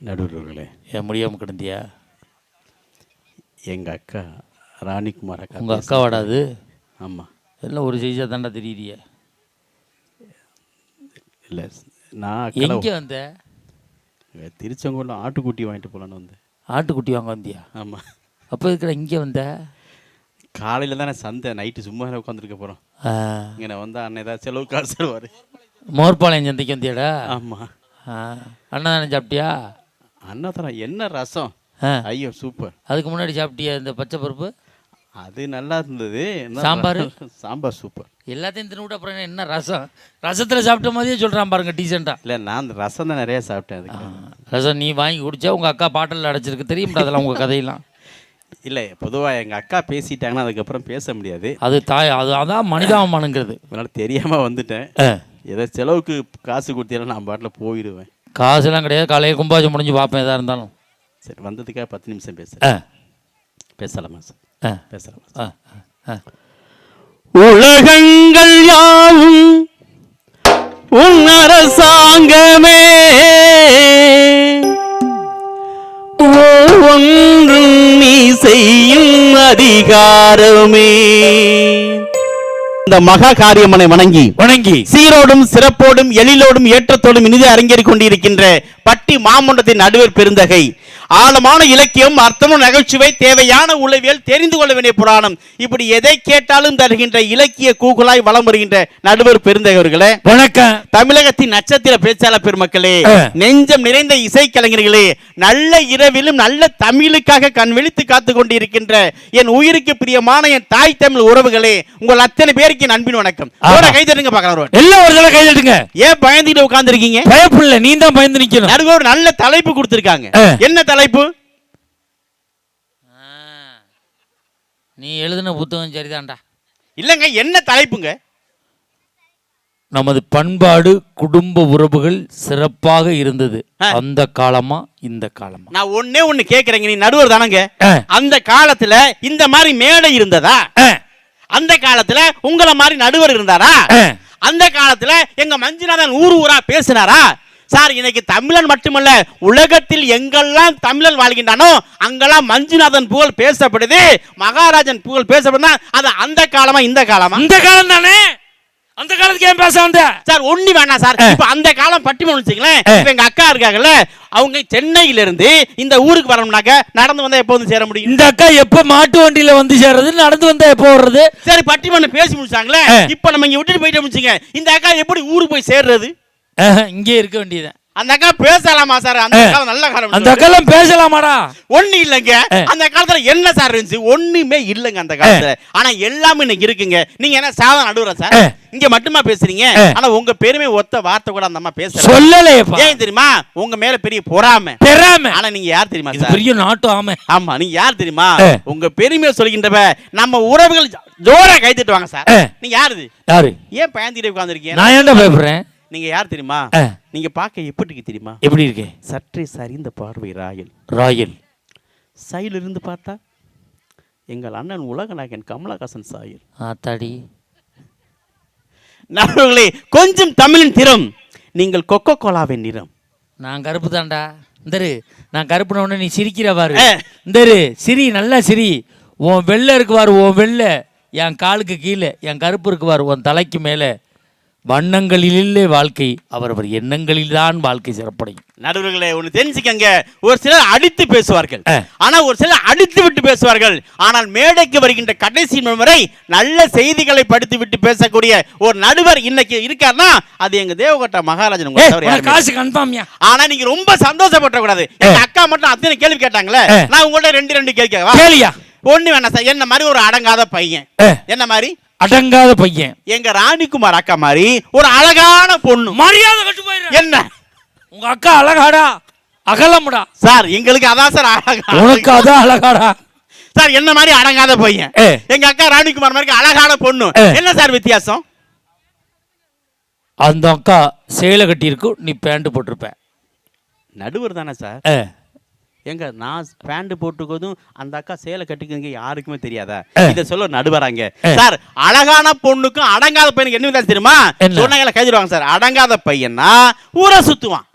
நடுவர்களே. ஏன் முடியாமல் கிடந்தியா? எங்கள் அக்கா ராணிக்குமார் அக்கா உங்கள் அக்கா வாடாது ஆமாம் எல்லாம் ஒரு சைஸாக தாண்டா தெரியுறிய? இல்லை நான் எங்கே வந்த? திருச்செங்கோட்டில் ஆட்டுக்குட்டி வாங்கிட்டு போகலான்னு வந்தேன். ஆட்டுக்குட்டி வாங்க வந்தியா? ஆமாம் அப்போ இருக்கிற இங்கே வந்த? காலையில் தானே சந்தை நைட்டு சும்மா உட்காந்துருக்க போகிறோம் இங்கே வந்தால் அண்ணன் ஏதாவது செலவு காசு தருவார். மோர்பாளையம் சந்தைக்கு வந்தியாடா? ஆமாம் ஆ, அன்னதானே சாப்பிட்டியா? தரேன் என்ன ரசம்? ஆ. ஐயோ சூப்பர். அதுக்கு முன்னாடி சாப்பிட்டியா இந்த பச்சை பருப்பு? அது நல்லா இருந்தது. என்ன சாம்பார்? சாம்பார் சூப்பர். எல்லாத்தையும் தின்னு விட்டு அப்புறம் என்ன ரசம்? ரசத்தில் சாப்பிட்ட மாதிரியே சொல்கிறான் பாருங்க டீசெண்டாக இல்லை நான் அந்த ரசம் தான் நிறைய சாப்பிட்டேன் அதுக்கு. ரசம் நீ வாங்கி குடிச்சா உங்கள் அக்கா பாட்டில் அடைச்சிருக்கு. தெரியுமா அதெல்லாம் உங்கள் கதையெல்லாம். இல்லை பொதுவாக எங்கள் அக்கா பேசிட்டாங்கன்னா அதுக்கப்புறம் பேச முடியாது. அது தாய் அது அதான் மனிதாபமானுங்கிறது. அதனால் தெரியாமல் வந்துட்டேன். ஏதோ செலவுக்கு காசு கொடுத்தீங்கன்னா நான் பாட்டில் போயிடுவேன். காசுலாம் கிடையாது. காலையில் கும்பாஜம் முடிஞ்சு பார்ப்பேன் எதாக இருந்தாலும். சரி வந்ததுக்காக பத்து நிமிஷம் பேசுகிறேன் பேசலாமா சார்? பேசலாமா உலகங்கள் யாவும் உன் அரசாங்கமே. ஒவ்வொன்றும் நீ செய்யும் அதிகாரமே. இந்த மகா காரியமனை வணங்கி வணங்கி சீரோடும் சிறப்போடும் எழிலோடும் ஏற்றத்தோடும் இனிது அரங்கேறிக் கொண்டிருக்கின்ற பட்டி மாமண்டத்தின் நடுவர் பெருந்தகை. ஆழமான இலக்கியம் அர்த்தமும் நகைச்சுவை தேவையான உளவியல் தெரிந்து கொள்ள வேண்டிய புராணம். இப்படி எதை கேட்டாலும் தருகின்ற இலக்கிய கூகுளாய் வலம் வருகின்ற நடுவர் பெருந்தகவர்களே வணக்கம். தமிழகத்தின் நட்சத்திர பேச்சாளர் பெருமக்களே. நெஞ்சம் நிறைந்த இசைக்கலைஞர்களே நல்ல இரவிலும் நல்ல தமிழுக்காக கண் விழித்து காத்து கொண்டிருக்கின்ற என் உயிருக்கு பிரியமான என் தாய் தமிழ் உறவுகளே உங்கள் அத்தனை பேருக்கு என் அன்பின் வணக்கம். ஒரு கை தட்டுங்க பார்க்கலாம் எல்லாம் ஒரு தடவை கைதட்டுங்க ஏன் பயந்துட்டு உட்கார்ந்திருக்கீங்க? பயப்பில்ல நீ தான் பயந்து நிக்கணும். நடுவே ஒரு நல்ல தலைப்பு கொடுத்திருக்காங்க. என்ன தலைப்பு? நீ எழுதின புத்தகம் சரிதான்டா. இல்லங்க என்ன தலைப்புங்க? நமது பண்பாடு குடும்ப உறவுகள் சிறப்பாக இருந்தது. அந்த காலமா இந்த காலமா? நான் ஒண்ணே ஒண்ணு கேக்குறேங்க நீ நடுவர் தானங்க. அந்த காலத்துல இந்த மாதிரி மேடை இருந்ததா? அந்த காலத்துல உங்கள மாதிரி நடுவர் இருந்தாரா. அந்த காலத்துல எங்க மஞ்சுநாதன் ஊர் ஊரா பேசினாரா? சார் இன்னைக்கு தமிழன் மட்டுமல்ல உலகத்தில் எங்கெல்லாம் தமிழன் வாழ்கின்றானோ அங்கெல்லாம் மஞ்சுநாதன் புகழ் பேசப்படுது மகாராஜன் புகழ் பேசப்படுதா அது அந்த காலமா இந்த காலமா? இந்த காலம் தானே அந்த காலத்துக்கு ஏன் பேச வந்த? சார் ஒண்ணு வேணாம் சார். இப்ப அந்த காலம் பட்டிமன் வச்சுங்களேன். இப்ப எங்க அக்கா இருக்காங்கல்ல அவங்க சென்னையில இருந்து இந்த ஊருக்கு வரணும்னாக்க நடந்து வந்தா எப்போ வந்து சேர முடியும்? இந்த அக்கா எப்ப மாட்டு வண்டியில வந்து சேர்றது நடந்து வந்தா எப்போ வர்றது? சரி பட்டிமன் பேசி முடிச்சாங்களே. இப்ப நம்ம இங்க விட்டுட்டு போயிட்டு முடிச்சுங்க இந்த அக்கா எப்படி ஊருக்கு போய் சேர்றது? இங்கே இருக்க வேண்டியது அந்த அக்கா பேசலாமா சார்? அந்த. காலம் நல்ல காலம் அந்த அக்கெல்லாம் பேசலாமாடா? ஒண்ணு இல்லைங்க. அந்த காலத்துல என்ன சார் இருந்துச்சு? ஒண்ணுமே இல்லைங்க அந்த காலத்துல. ஆனா எல்லாமே இன்னைக்கு இருக்குங்க. நீங்க என்ன சாதம் நடுவுற சார். இங்க மட்டுமா பேசுறீங்க. ஆனா உங்க பெருமை ஒத்த வார்த்தை கூட அந்த அம்மா பேசல. சொல்லலையப்பா. ஏன் தெரியுமா? உங்க மேல பெரிய பொறாமை. பெறாம. ஆனா நீங்க யார் தெரியுமா சார்? பெரிய நாட்டு ஆமை. ஆமா நீங்க யார் தெரியுமா. உங்க பெருமையை சொல்கின்றவ நம்ம உறவுகள் ஜோரா கை தட்டுவாங்க சார். நீங்க யாரு? யாரு? ஏன் பயந்துட்டு உட்கார்ந்திருக்கீங்க? நான் ஏன்டா பயப்படுறேன்? நீங்க யார் தெரியுமா? நீங்க பார்க்க எப்படி இருக்கு தெரியுமா? எப்படி இருக்கேன் சற்றே சரிந்த பார்வை ராயல். ராயல். சைடுல இருந்து பார்த்தா எங்கள் அண்ணன் உலகநாயகன் கமலஹாசன் சாயல். ஆத்தாடி. நண்பர்களே கொஞ்சம் தமிழின் திறம். நீங்கள் கொக்கோ கோலாவின் நிறம். நான் கருப்பு தான்டா இந்தரு நான் கருப்புன உடனே நீ சிரிக்கிற பாரு. இந்தரு சிரி நல்லா சிரி. உன் வெள்ளை இருக்கு பாரு உன் வெள்ளை. என் காலுக்கு கீழே என் கருப்பு இருக்கு பாரு உன் தலைக்கு மேலே. வண்ணங்களிலே வாழ்க்கை அவரவர் எண்ணங்களில் தான் வாழ்க்கை சிறப்படையும். நடுவர்களே ஒன்று தெரிஞ்சுக்கங்க. ஒரு சிலர் அடித்து பேசுவார்கள். ஆ. ஆனா ஒரு சிலர் அடித்து விட்டு பேசுவார்கள். ஆனால் மேடைக்கு வருகின்ற கடைசி முறை நல்ல செய்திகளை படித்து விட்டு பேசக்கூடிய ஒரு நடுவர் இன்னைக்கு இருக்காருன்னா அது எங்க தேவகோட்டா மகாராஜன் காசு கன்ஃபார்ம்யா ஆனா நீங்க ரொம்ப சந்தோஷப்பட்ட கூடாது எங்க அக்கா மட்டும் அத்தனை கேள்வி கேட்டாங்களே. நான் உங்கள்ட்ட ரெண்டு ரெண்டு கேள்வி ஒண்ணு வேணாம் சார். என்ன மாதிரி ஒரு அடங்காத பையன். என்ன மாதிரி? அடங்காத பையன். எங்க ராணிக்குமார் அக்கா மாதிரி ஒரு அழகான பொண்ணு. மரியாதை கட்டு போயிரு என்ன? உங்க அக்கா அழகாடா. அகலமுடா. சார் எங்களுக்கு அதான் சார் அழகா உனக்கு அதான் அழகாடா. சார் என்ன மாதிரி அடங்காத பையன். எங்க அக்கா ராணிக்குமார் மாதிரி அழகான பொண்ணு. என்ன சார் வித்தியாசம்? அந்த அக்கா சேலை கட்டியிருக்கும் நீ பேண்ட் போட்டிருப்ப. நடுவர் தானே சார்? எங்க நான் பேண்ட் போட்டுக்கோதும் அந்த அக்கா சேலை கட்டிக்கங்க யாருக்குமே தெரியாதா. இத சொல்ல நடுவராங்க. சார் அழகான பொண்ணுக்கும் அடங்காத பையனுக்கு என்ன வித்தியாசம் தெரியுமா? சொன்னாங்களா கைதிடுவாங்க சார். அடங்காத பையன்னா ஊரை சுத்துவான்.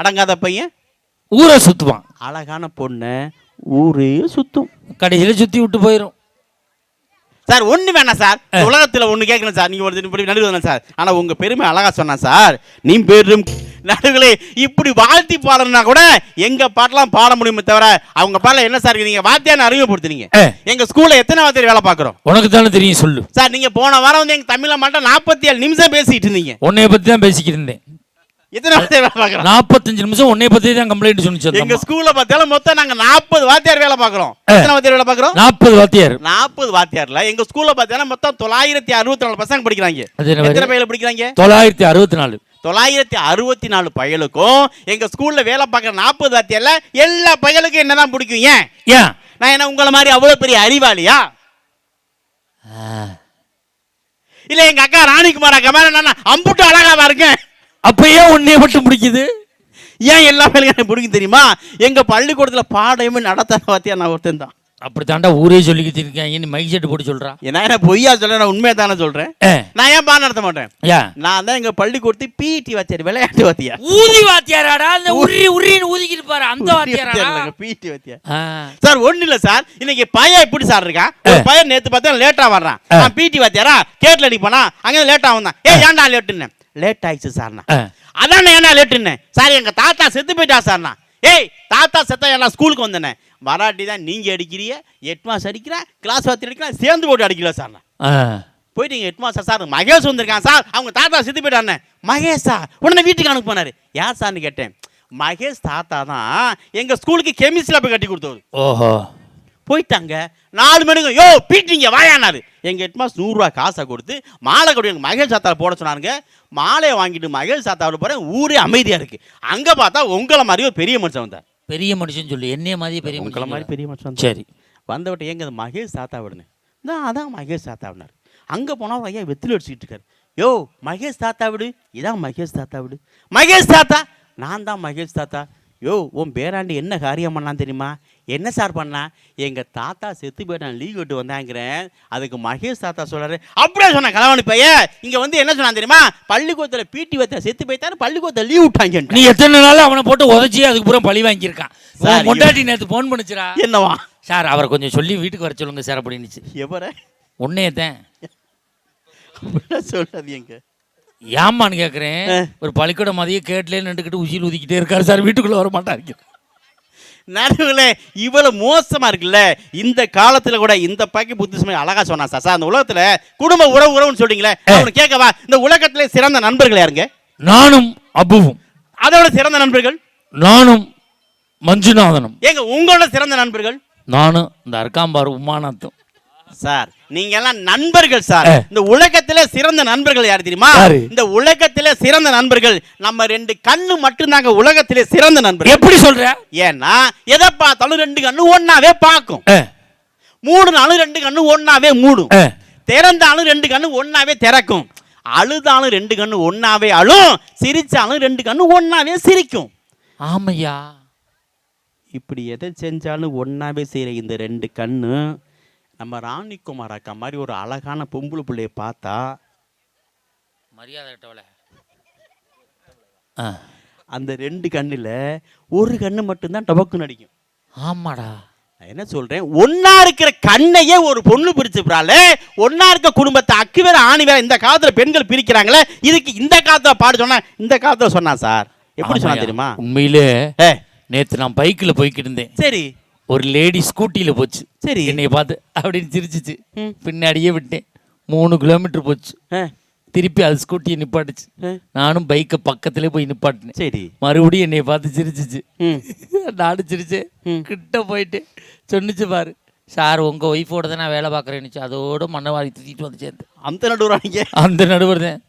அடங்காத பையன்? ஊரை சுற்றுவான் அழகான பொண்ணு ஊரே சுத்தும். கடைசியில் சுற்றி விட்டு போயிடும் சார் ஒண்ணு வேணாம் சார். உலகத்துல ஒண்ணு கேட்கணும் சார். நீங்க ஒரு இப்படி நடுவு சார். ஆனா உங்க பெருமை அழகா சொன்னா சார். நீ பெரும் நடுகளே இப்படி வாழ்த்தி பாடணும்னா கூட எங்க பாட்டெல்லாம் பாட முடியுமே தவிர அவங்க பாடல என்ன சார் நீங்க வாத்தியான்னு அறிமுகப்படுத்துனீங்க. எங்க ஸ்கூல்ல எத்தனை வாத்தியார் வேலை பார்க்குறோம்? உனக்கு தானே தெரியும் சொல்லு. சார் நீங்க போன வாரம் வந்து எங்க தமிழ்ல மட்டும் நாற்பத்தி ஏழு நிமிஷம் பேசிட்டு இருந்தீங்க. உன்னைய பற்றி தான் பேசிக்கிட்டு இருந்தேன். எத்தனை வாத்தியார் வேலை பார்க்குறோம்? நாற்பத்தஞ்சு நிமிஷம் உன்னைய பற்றி தான் கம்ப்ளைண்ட் சொன்னிச்சு எங்க ஸ்கூல்ல பார்த்தாலும் மொத்தம் நாங்க நாற்பது வாத்தியார் வேலை பார்க்குறோம். எத்தனை வாத்தியார் வேலை பார்க்குறோம்? நாற்பது வாத்தியார். நாற்பது வாத்தியார்ல. எங்க ஸ்கூல்ல பார்த்தீங்கன்னா மொத்தம் தொள்ளாயிரத்தி அறுபத்தி நாலு பசங்க படிக்கிறாங்க. எத்தனை? பையில படிக்கிறாங்க? தொள்ளாயிரத்தி அறுபத்தி நாலு. தொள்ளாயிரத்தி அறுபத்தி நாலு பயலுக்கும் எங்க ஸ்கூல்ல வேலை பார்க்குற நாற்பது வாத்தியார்ல எல்லா பயலுக்கும் என்னதான் பிடிக்கும். ஏன்? ஏன்? நான் என்ன உங்களை மாதிரி அவ்வளவு பெரிய அறிவாளியா? இல்ல எங்க அக்கா ராணிகுமார் அக்கா மேல நான் அம்புட்டு அழகாவா இருக்கேன் அப்ப ஏன் உன்னைய மட்டும் பிடிக்குது ஏன் எல்லா பயலுக்கும் எனக்கு பிடிக்கும் தெரியுமா? எங்க பள்ளிக்கூடத்துல பாடமே நடத்தான வாத்தியார் நான் ஒருத்தன் தான். அப்படி தாண்டா ஊரே சொல்லிக்கிட்டு இருக்கேன். நீ மைக் செட்டு போட்டு சொல்றா? ஏன்னா என்ன பொய்யா சொல்ல நான் உண்மையை தானே சொல்றேன். ஏ, நான் ஏன் பாடம் நடத்த மாட்டேன்? ஏன் நான் தான் எங்க பள்ளிக்கூடத்து பிடி வாத்தியார் விளையாட்டு வாத்தியார். ஊதி வாத்தியாராடா அந்த உரி உரின்னு ஊதிக்கிட்டு பாரு அந்த வாத்தியாராடா? பிடி வாத்தியார். சார் ஒண்ணு இல்ல சார். இன்னைக்கு பையன் எப்படி சார் இருக்கான் ஒரு பையன் நேத்து பார்த்தா லேட்டா வர்றான். நான் பிடி வாத்தியாரா? கேட்ல அடிப்பானா? அங்க லேட்டா வந்தான். ஏ ஏன்டா லேட்டுன்னு லேட் ஆயிடுச்சு சார்னா ஆ. அதான் ஏன்டா லேட்டுன்னு சார் எங்க தாத்தா செத்து போயிட்டா சார்னா ஏய் தாத்தா செத்தா எல்லாம் ஸ்கூலுக்கு வந்தேனே. வராட்டி தான் நீங்க அடிக்கிறீங்க எட் மாஸ் அடிக்கிறேன் கிளாஸ் வாத்தியார் அடிக்கிறேன் சேர்ந்து போட்டு அடிக்கல சார் ஆ. போயிட்டு இங்க ஹெட் மாஸ்டர் சார் மகேஷ் வந்திருக்கான் சார் அவங்க தாத்தா செத்து போயிட்டானே மகேஷா உடனே வீட்டுக்கு அனுப்ப போனாரு. யார் சார்னு கேட்டேன். மகேஷ் தாத்தா தான் எங்க ஸ்கூலுக்கு கெமிஸ்ட்ரியில் போய் கட்டி கொடுத்தவர். ஓஹோ. போயிட்டாங்க. நாலு மணிக்கு யோ பீட்டிங்க வாயானாரு. எங்க ஹெட் மாஸ்டர் நூறுரூவா காசை கொடுத்து மாலை கொடு எங்க மகேஷ் தாத்தா போட சொன்னாருங்க மாலையை வாங்கிட்டு மகேஷ் தாத்தாவில் போறேன். ஊரே அமைதியா இருக்கு. அங்க பார்த்தா உங்களை மாதிரி ஒரு பெரிய மனுஷன் வந்தார். பெரிய மனுஷன் சொல்லு என்னைய மாதிரி பெரிய உங்களை மாதிரி. பெரிய மனுஷன். சரி. வந்தவட்ட ஏங்க அது மகேஷ் தாத்தா விடுன்னு. நான் அதான் மகேஷ் தாத்தா விடார் அங்கே போனால் ஐயா வெத்தில அடிச்சுட்டு இருக்காரு. யோ மகேஷ் தாத்தா விடு. இதான் மகேஷ் தாத்தா விடு. மகேஷ் தாத்தா நான் தான் மகேஷ் தாத்தா யோ உன் பேராண்டி என்ன காரியம் பண்ணான் தெரியுமா? என்ன சார் பண்ணா எங்கள் தாத்தா செத்து போயிட்டான் லீவ் விட்டு வந்தாங்கிறேன். அதுக்கு மகேஷ் தாத்தா சொல்றாரு அப்படியே சொன்ன கலவாணி பையன் இங்கே வந்து என்ன சொன்னான் தெரியுமா? பள்ளிக்கூடத்தில் பிடி வைத்த செத்து போயிட்டாரு பள்ளிக்கூடத்தில் லீவ் விட்டாங்க நீ எத்தனை நாள் அவனை போட்டு உதச்சி அதுக்கு பூரா பழி வாங்கியிருக்கான்? பொண்டாட்டி நேத்து ஃபோன் பண்ணுச்சுடா. என்னவா? சார் அவரை கொஞ்சம் சொல்லி வீட்டுக்கு வர சொல்லுங்க சார் அப்படின்னுச்சு எவர? உன்னையே தான் அப்படிலாம் சொல்லாதீங்க. ஏமான்னு கேட்குறேன். ஒரு பள்ளிக்கூட மதியம் கேட்லேயே நின்றுக்கிட்டு உசியில் ஊதிக்கிட்டே இருக்காரு சார் வீட்டுக்குள்ளே வர மாட்டாங்க நடுவில் இவ்வளவு மோசமா இருக்குல்ல? இந்த காலத்துல கூட இந்த பாக்கி புத்திசுமை அழகா சொன்னா சார். அந்த உலகத்துல குடும்ப உறவு உறவுன்னு சொல்றீங்களே அவனு கேட்கவா இந்த உலகத்திலே சிறந்த நண்பர்கள் யாருங்க? நானும் அபுவும். அதோட சிறந்த நண்பர்கள்? நானும் மஞ்சுநாதனும். ஏங்க உங்களோட சிறந்த நண்பர்கள்? நானும் இந்த அர்க்காம்பார் உமாநாத்தும். சார் நீங்க எல்லாம் நண்பர்கள் சார். இந்த உலகத்திலே சிறந்த நண்பர்கள் யார் தெரியுமா? இந்த உலகத்திலே சிறந்த நண்பர்கள் நம்ம ரெண்டு கண்ணு மட்டும்தாங்க உலகத்திலே சிறந்த நண்பர்கள். எப்படி சொல்ற? ஏன்னா எதை பார்த்தாலும் ரெண்டு கண்ணு ஒன்னாவே பார்க்கும். மூடுனாலும் ரெண்டு கண்ணு ஒன்னாவே மூடும். திறந்தாலும் ரெண்டு கண்ணு ஒன்னாவே திறக்கும். அழுதாலும் ரெண்டு கண்ணு ஒன்னாவே அழும். சிரிச்சாலும் ரெண்டு கண்ணு ஒன்னாவே சிரிக்கும். ஆமையா? இப்படி எதை செஞ்சாலும் ஒன்னாவே செய்கிற இந்த ரெண்டு கண்ணு நம்ம ராணிக்குமார் அக்கா மாதிரி ஒரு அழகான பொம்பளை பிள்ளைய பார்த்தா மரியாதை கிட்டவள அந்த ரெண்டு கண்ணில் ஒரு கண்ணு மட்டும்தான் டபக்கு நடிக்கும். ஆமாடா. நான் என்ன சொல்றேன்? ஒன்னா இருக்கிற கண்ணையே ஒரு பொண்ணு பிரிச்சுறாள் ஒன்னா இருக்க குடும்பத்தை அக்கு வேற ஆணி வேற இந்த காலத்துல பெண்கள் பிரிக்கிறாங்களே இதுக்கு இந்த காலத்துல பாடு சொன்னா இந்த காலத்துல சொன்னா சார். எப்படி சொன்னா. தெரியுமா? உண்மையிலே நேத்து நான் பைக்கில் போய்கிட்டு இருந்தேன். சரி. ஒரு லேடி ஸ்கூட்டியில் போச்சு. சரி. என்னைய பார்த்து அப்படின்னு சிரிச்சிச்சு. பின்னாடியே விட்டேன். மூணு கிலோமீட்டர் போச்சு. திருப்பி அது ஸ்கூட்டியை நிப்பாட்டுச்சு. நானும் பைக்கை பக்கத்திலே போய் நிப்பாட்டினேன். சரி. மறுபடியும் என்னைய பார்த்து சிரிச்சிச்சு. நானும் சிரிச்சேன். கிட்ட போயிட்டு சொன்னிச்சு பாரு சார் உங்க ஒய்ஃபோட தான் நான் வேலை பார்க்குறேன்னுச்சு அதோட மண்ணவாரி தூக்கிட்டு வந்து சேர்ந்தேன். அந்த நடுவர் அந்த நடுவர் தான்.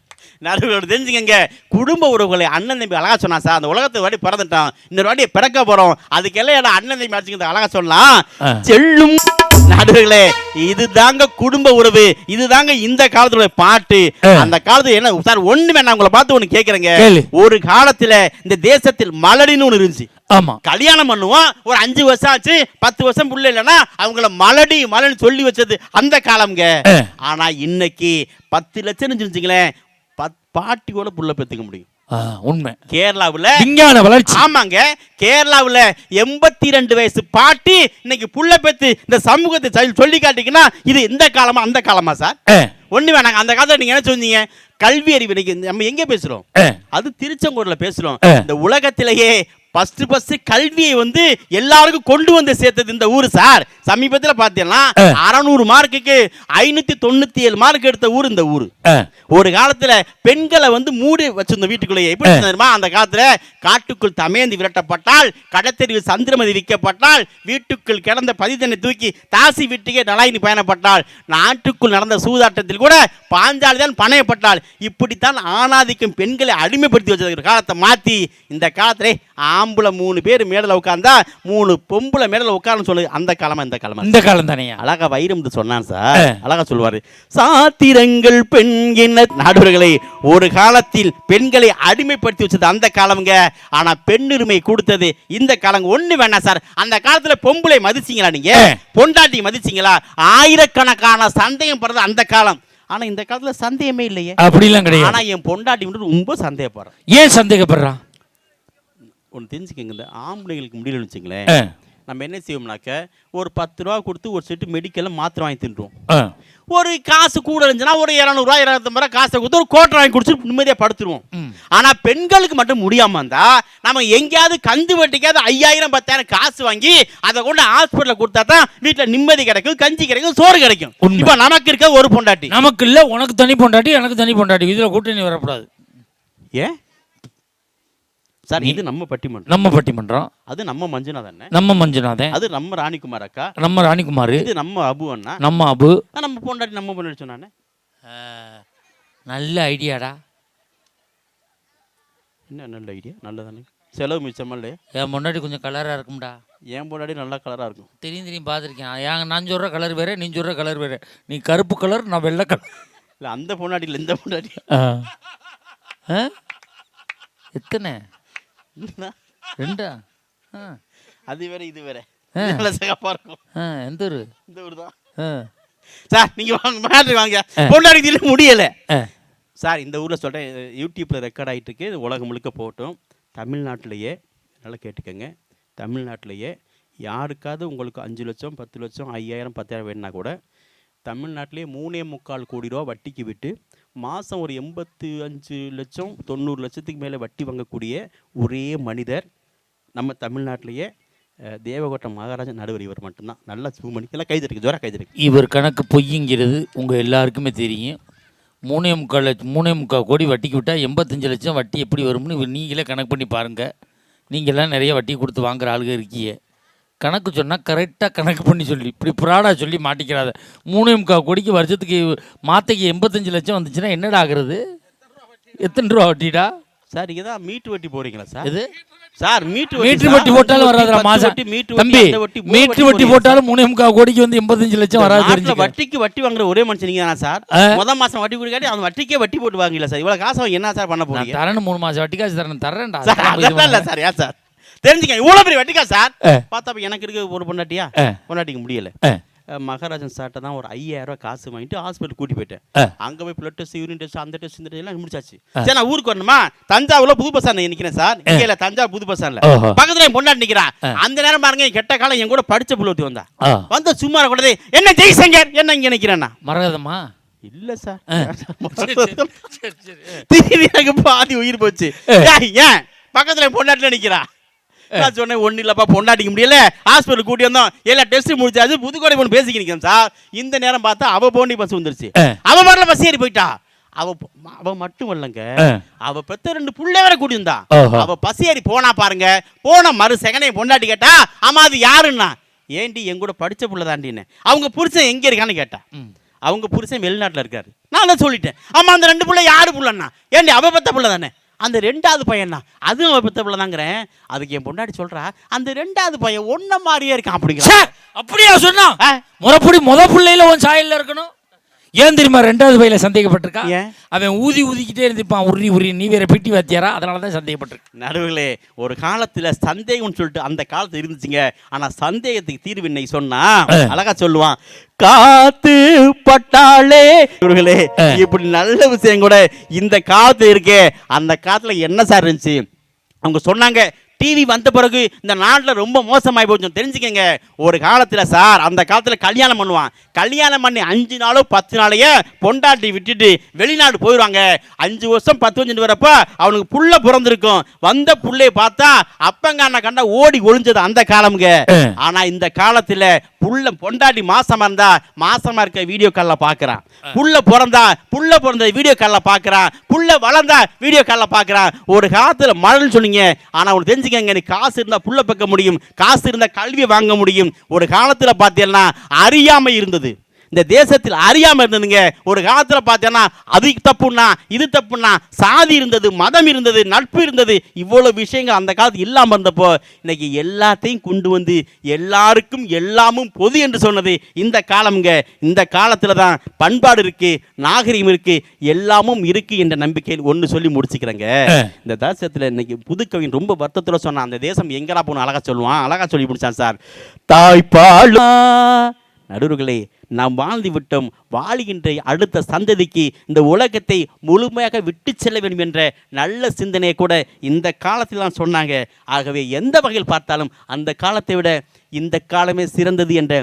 நடுவர் தெரிஞ்சுக்கங்க குடும்ப உறவுகளை அண்ணன் தம்பி அழகா சொன்னா சார். அந்த உலகத்தை வாட்டி பிறந்துட்டான். இன்னொரு வாட்டி பிறக்க போறோம். அதுக்கெல்லாம் ஏடா அண்ணன் தம்பி அடிச்சுக்கிறது அழகா சொல்லலாம். செல்லும் நடுவர்களே இதுதாங்க குடும்ப உறவு. இதுதாங்க இந்த காலத்துல பாட்டு. அந்த காலத்துல என்ன சார் ஒண்ணு வேணாம் உங்களை பார்த்து ஒண்ணு கேக்குறேங்க. ஒரு காலத்துல இந்த தேசத்தில் மலடின்னு ஒண்ணு இருந்துச்சு. ஆமா. கல்யாணம் பண்ணுவோம். ஒரு அஞ்சு வருஷம் ஆச்சு. பத்து வருஷம் புள்ள இல்லைன்னா அவங்கள மலடி மலன்னு சொல்லி வச்சது அந்த காலம்ங்க. ஆனா இன்னைக்கு பத்து லட்சம் இருந்துச்சுங்களேன் பத் பாட்டி கூட புள்ள பெற்றுக்க முடியும். உண்மை. கேரளாவுல விஞ்ஞான வளர்ச்சி. ஆமாங்க கேரளாவுல எண்பத்தி ரெண்டு வயசு பாட்டி இன்னைக்கு புள்ள பெத்து இந்த சமூகத்தை சொல்லி- காட்டிங்கன்னா இது இந்த காலமா அந்த காலமா சார்? ஒண்ணு வேணாங்க அந்த காலத்துல நீங்க என்ன சொன்னீங்க கல்வி அறிவு நம்ம எங்க பேசுறோம்? அது திருச்செங்கோடுல பேசுறோம். இந்த உலகத்திலேயே ஃபர்ஸ்ட் ஃபர்ஸ்ட் கல்வியை வந்து எல்லாருக்கும் கொண்டு வந்து சேர்த்தது இந்த ஊர் சார். சமீபத்தில் பார்த்தீங்கன்னா. அறநூறு மார்க்குக்கு ஐநூத்தி தொண்ணூத்தி ஏழு மார்க் எடுத்த ஊர் இந்த ஊர். ஒரு காலத்துல பெண்களை வந்து மூடி வச்சிருந்த வீட்டுக்குள்ளேயே எப்படி தெரியுமா? அந்த காலத்துல காட்டுக்குள் தமேந்தி விரட்டப்பட்டால் கடத்தெறிவு சந்திரமதி விற்கப்பட்டால் வீட்டுக்குள் கிடந்த பதிதனை தூக்கி தாசி வீட்டுக்கே நலாயினி பயணப்பட்டால் நாட்டுக்குள் நடந்த சூதாட்டத்தில் கூட பாஞ்சாலி தான் பணையப்பட்டால் இப்படித்தான் ஆணாதிக்கம் பெண்களை அடிமைப்படுத்தி வச்சது காலத்தை மாத்தி இந்த காலத்துல ஆம்பளை மூணு பேர் மேடல உட்கார்ந்தா மூணு பொம்பளை மேடல உட்காரன்னு சொல்லு. அந்த காலமா இந்த காலமா? இந்த காலம் தானேயா? அழகா வைரம் சொன்னான் சார். அழகா சொல்லுவாரு. சாத்திரங்கள் பெண் என்ன நாடுவர்களை ஒரு காலத்தில் பெண்களை அடிமைப்படுத்தி வச்சது அந்த காலம்ங்க. ஆனா பெண்ணுரிமை கொடுத்தது இந்த காலங்க. ஒண்ணு வேணாம் சார். அந்த காலத்துல பொம்பளை மதிச்சீங்களா நீங்க? ஆ. பொண்டாட்டி மதிச்சீங்களா? ஆயிரக்கணக்கான சந்தேகம் படுறது அந்த காலம். ஆனா இந்த காலத்துல சந்தேகமே இல்லையே. அப்படிலாம் கிடையாது. என் பொண்டாட்டி மட்டும் ரொம்ப சந்தேகப்படுறேன் ஏன் சந்தேகப்படுறான் ஒன்று தெரிஞ்சுக்கங்க இந்த ஆம்பளைங்களுக்கு முடியலன்னு வச்சுங்களேன் நம்ம என்ன செய்வோம்னாக்க ஒரு பத்து ரூபா கொடுத்து ஒரு செட்டு மெடிக்கல்ல மாத்திரை வாங்கி தின்றுவோம். ஒரு காசு கூட இருந்துச்சுன்னா ஒரு இரநூறுவா இருநூத்தம்பது ரூபா காசை கொடுத்து ஒரு கோட்டை வாங்கி குடிச்சு நிம்மதியாக படுத்துருவோம். ம். ஆனா பெண்களுக்கு மட்டும் முடியாம இருந்தா நம்ம எங்கேயாவது கந்து வட்டிக்காவது ஐயாயிரம் பத்தாயிரம் காசு வாங்கி அதை கொண்டு ஹாஸ்பிட்டல்ல கொடுத்தா தான் வீட்டுல நிம்மதி கிடைக்கும் கஞ்சி கிடைக்கும் சோறு கிடைக்கும். இப்போ நமக்கு இருக்க ஒரு பொண்டாட்டி. நமக்கு இல்ல உனக்கு தனி பொண்டாட்டி எனக்கு தனி பொண்டாட்டி. இதுல கூட்டணி வரக்கூடாது. ஏன்? சார் இது நம்ம பட்டிமன்றம். நம்ம பட்டிமன்றம். அது நம்ம மஞ்சுநாத் அண்ணன். நம்ம மஞ்சுநாதன். அது நம்ம ராணிக்குமார் அக்கா. நம்ம ராணிக்குமார். இது நம்ம அபு அண்ணா. நம்ம அபு. நம்ம பொண்டாட்டி நம்ம பொண்டாட்டி சொன்னானே நல்ல ஐடியாடா. என்ன நல்ல ஐடியா? நல்லதானே. செலவு மிச்சமா இல்லையா? என் முன்னாடி கொஞ்சம் கலராக இருக்கும்டா. என் பொண்டாட்டி நல்லா கலரா இருக்கும். தெரியும் தெரியும் பார்த்துருக்கேன். ஏன் நான் சொல்கிற கலர் வேற நீ சொல்கிற கலர் வேற. நீ கருப்பு கலர் நான் வெள்ளை கலர் இல்ல அந்த பொண்டாட்டி இல்ல இந்த பொண்டாட்டி. எத்தனை? ரெண்டா? ஆ. அது வேற இது வேற. நல்ல சிகப்பா இருக்கும். எந்த ஊர்? இந்த ஊர் தான். சார் நீங்க வாங்க மேட்ரு வாங்க. பொண்டாடி முடியல. சார் இந்த ஊர்ல சொல்றேன் யூடியூப்ல ரெக்கார்ட் ஆயிட்டு இருக்கு உலகம் முழுக்க போகட்டும். தமிழ்நாட்டிலேயே நல்லா கேட்டுக்கோங்க. தமிழ்நாட்டிலேயே யாருக்காவது உங்களுக்கு அஞ்சு லட்சம் பத்து லட்சம் ஐயாயிரம் பத்தாயிரம் வேணும்னா கூட தமிழ்நாட்டிலே மூணே முக்கால் கோடி ரூபா வட்டிக்கு விட்டு மாதம் ஒரு எண்பத்து அஞ்சு லட்சம் தொண்ணூறு லட்சத்துக்கு மேலே வட்டி வாங்கக்கூடிய ஒரே மனிதர் நம்ம தமிழ்நாட்டிலேயே தேவகோட்டை தேவகோட்டம் மகாராஜா நடுவர் இவர் மட்டும்தான். நல்லா சூமணி எல்லாம் கைதருக்கு ஜோரா கைதருக்கு இவர் கணக்கு பொய்யுங்கிறது உங்கள் எல்லாருக்குமே தெரியும். மூணே முக்கால் லட்சம் மூணே முக்கால் கோடி வட்டிக்கு விட்டால் எண்பத்தஞ்சு லட்சம் வட்டி எப்படி வரும்னு இவர் நீங்களே கணக்கு பண்ணி பாருங்கள் நீங்களாம் நிறைய வட்டி கொடுத்து வாங்குற ஆளுங்க இருக்கீங்க. கணக்கு சொன்னால் கரெக்டாக கணக்கு பண்ணி சொல்லி இப்படி ப்ராடாக சொல்லி மாட்டிக்கிறாத. மூணே முக்கால் கோடிக்கு வருஷத்துக்கு மாத்தைக்கு எண்பத்தஞ்சு லட்சம் வந்துச்சுன்னா என்னடா ஆகுறது? எத்தனை ரூபா வட்டிடா? சார் நீங்க தான் மீட்டு வட்டி போறீங்களா சார்? எது? சார் மீட்டு மீட்டர் வட்டி போட்டாலும் வராதுடா மாசம் தம்பி மீட்டர் வட்டி போட்டாலும் மூணே முக்கால் கோடிக்கு வந்து எண்பத்தஞ்சு லட்சம் வராது வட்டிக்கு வட்டி வாங்குற ஒரே மனுஷன் நீங்க தானா சார். முத மாசம் வட்டி கொடுக்காட்டி அந்த வட்டிக்கே வட்டி போட்டு வாங்கல சார்? இவ்வளவு காசு என்ன சார் பண்ண போறீங்க? தரேன்னு மூணு மாசம் வட்டி காசு தரேன் தரேன்டா சார் இது இல்ல. சார் ஏன் சார்? தெரிஞ்சுக்க இவ்வளவு பெரிய வட்டிக்கா சார். பார்த்தா எனக்கு இருக்க ஒரு பொண்டாட்டியா. பொண்டாட்டிக்கு முடியல. மகாராஜன் சார்ட்ட தான் ஒரு ஐயாயிரம் ரூபாய் காசு வாங்கிட்டு ஹாஸ்பிட்டல் கூட்டி போயிட்டேன். அங்க போய் பிளட் டெஸ்ட் யூரின் டெஸ்ட் அந்த டெஸ்ட் இந்த டெஸ்ட் எல்லாம் முடிச்சாச்சு. சரி நான் ஊருக்கு வரணுமா? தஞ்சாவூர்ல புது ஸ்டாண்ட் நிக்கிறேன் சார் இங்க இல்ல தஞ்சாவூர் புது ஓஹோ. பக்கத்துல என் பொண்டாட்டி நிக்கிறான் அந்த நேரம் பாருங்க கெட்ட காலம் என் கூட படிச்ச புள்ள ஒருத்தி வந்தா. வந்த சும்மா கூடாது. என்ன ஜெய்சங்கர்? என்ன இங்க நிக்கிறேன்னா? மரகதம்மா இல்ல சார் சரி, சரி, சரி. திடீர்னு எனக்கு பாதி உயிர் போச்சு. ஏன், ஏன்? பக்கத்துல என் பொண்டாட்டில நிக்கிறா. நான் சொன்னேன் ஒண்ணு இல்லப்பா பொண்டாட்டிக்க முடியல ஹாஸ்பிட்டல் கூட்டி வந்தோம். எல்லா டெஸ்ட் முடிச்சாச்சு புதுக்கோடை பொண்ணு பேசிக்க நிக்கிறேன் சார். இந்த நேரம் பார்த்தா அவ போண்டி பஸ் வந்துருச்சு. அவ வரல பஸ் ஏறி போயிட்டா. அவ அவ மட்டும் வரலங்க. ஆ. அவ பெத்த ரெண்டு புள்ள வேற கூட்டி வந்தா. ஓஹோ. அவ பஸ் ஏறி போனா பாருங்க. போன மறு செகண்டே பொண்டாட்டி கேட்டா ஆமா அது யாருன்னா? ஏண்டி என் கூட படிச்ச புள்ள தாண்டின்னு. அவங்க புருஷன் எங்க இருக்கான்னு கேட்டா. அவங்க புருஷன் வெளிநாட்டுல இருக்காரு. நான் தான் சொல்லிட்டேன். ஆமா அந்த ரெண்டு புள்ள யாரு புள்ளன்னா? ஏண்டி அவ பெத்த புள்ள தானே? அந்த ரெண்டாவது பையன் தான் அதுவும் அவ பெத்த புள்ள தாங்கிறேன் அதுக்கு என் பொண்டாட்டி சொல்றா அந்த ரெண்டாவது பையன் ஒன்ன மாதிரியே இருக்கான் அப்படிங்கிற அப்படியா சொன்னா. முறைப்படி முத பிள்ளையில உன் சாயல்ல இருக்கணும்? ஏன் தெரியுமா ரெண்டாவது பையில சந்தேகப்பட்டிருக்கா? ஏன்? அவன் ஊதி ஊதிக்கிட்டே இருந்திருப்பான். உருறி உருறி நீ வேற பிட்டி வாத்தியாரா? அதனால தான் சந்தேகப்பட்டிருக்கு. நடுவுகளே ஒரு காலத்துல சந்தேகம்னு சொல்லிட்டு அந்த காலத்துல இருந்துச்சுங்க. ஆனா சந்தேகத்துக்கு தீர்வு இன்னைக்கு சொன்னா அழகா சொல்லுவான். காத்து பட்டாளே. இவர்களே இப்படி நல்ல விஷயம் கூட இந்த காலத்துல இருக்கே. அந்த காலத்துல என்ன சார் இருந்துச்சு? அவங்க சொன்னாங்க டிவி வந்த பிறகு இந்த நாட்டில் ரொம்ப மோசமாகி போச்சு. தெரிஞ்சுக்கங்க. ஒரு காலத்தில் சார் அந்த காலத்தில் கல்யாணம் பண்ணுவான். கல்யாணம் பண்ணி அஞ்சு நாளோ பத்து நாளையே பொண்டாட்டி விட்டுட்டு வெளிநாடு போயிடுவாங்க அஞ்சு வருஷம் பத்து வருஷம் வரப்ப அவனுக்கு புள்ள பிறந்திருக்கும். வந்த புள்ளைய பார்த்தா அப்பங்க அண்ணன் கண்டா ஓடி ஒளிஞ்சது அந்த காலம்ங்க. ஆனா இந்த காலத்துல புள்ள பொண்டாட்டி மாசமா இருந்தா மாசமா இருக்க வீடியோ கால்ல பாக்குறான். புள்ள பிறந்தா புள்ள பிறந்த வீடியோ கால்ல பாக்குறான். புள்ள வளர்ந்தா வீடியோ கால்ல பாக்குறான். ஒரு காலத்துல மழைன்னு சொன்னீங்க. ஆனா உனக்கு தெரிஞ்சுக்கங்க நீ காசு இருந்தால் புள்ள பக்க முடியும் காசு இருந்தால் கல்வி வாங்க முடியும். ஒரு காலத்தில் பார்த்தீங்கன்னா அறியாமை இருந்தது. இந்த தேசத்தில் அறியாம இருந்ததுங்க. ஒரு காலத்துல பார்த்தீங்கன்னா அது தப்புன்னா இது தப்புன்னா சாதி இருந்தது மதம் இருந்தது நட்பு இருந்தது இவ்வளவு விஷயங்கள் அந்த காலத்து இல்லாம இருந்தப்போ இன்னைக்கு எல்லாத்தையும் கொண்டு வந்து எல்லாருக்கும் எல்லாமும் பொது என்று சொன்னது இந்த காலம்ங்க. இந்த காலத்துல தான் பண்பாடு இருக்கு நாகரிகம் இருக்கு எல்லாமும் இருக்கு என்ற நம்பிக்கையில் ஒன்று சொல்லி முடிச்சுக்கிறேங்க. இந்த தேசத்துல இன்னைக்கு புதுக்கவின் ரொம்ப வருத்தத்துல சொன்னான். அந்த தேசம் எங்கடா போகணும் அழகா சொல்லுவான். அழகா சொல்லி முடிச்சான் சார். தாய்ப்பால் நடுவர்களே நாம் வாழ்ந்து விட்டோம் வாழுகின்ற அடுத்த சந்ததிக்கு இந்த உலகத்தை முழுமையாக விட்டு செல்ல வேண்டும் என்ற நல்ல சிந்தனையை கூட இந்த காலத்தில் தான் சொன்னாங்க. ஆகவே எந்த வகையில் பார்த்தாலும் அந்த காலத்தை விட இந்த காலமே சிறந்தது என்ற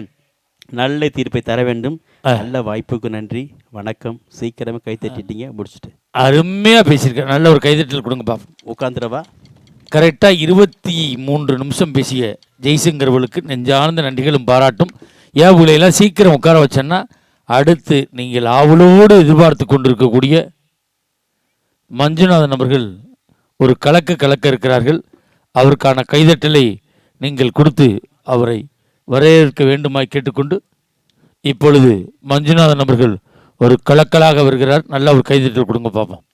நல்ல தீர்ப்பை தர வேண்டும். நல்ல வாய்ப்புக்கு நன்றி. வணக்கம். சீக்கிரமே கை தட்டிட்டீங்க. முடிச்சுட்டு. அருமையா பேசியிருக்க நல்ல ஒரு கைதட்டல் கொடுங்க பாப்போம் உட்காந்துடவா கரெக்டாக இருபத்தி மூன்று நிமிஷம் பேசிய ஜெய்சங்கர்வலுக்கு நெஞ்சார்ந்த நன்றிகளும் பாராட்டும். ஏன் சீக்கிரம் உட்கார வச்சேன்னா அடுத்து நீங்கள் ஆவலோடு எதிர்பார்த்து கொண்டிருக்கக்கூடிய மஞ்சுநாதன் அவர்கள் ஒரு கலக்க கலக்க இருக்கிறார்கள். அவருக்கான கைதட்டலை நீங்கள் கொடுத்து அவரை வரவேற்க வேண்டுமாய் கேட்டுக்கொண்டு இப்பொழுது மஞ்சுநாதன் அவர்கள் ஒரு கலக்கலாக வருகிறார். நல்ல ஒரு கைதட்டல் கொடுங்க பார்ப்போம்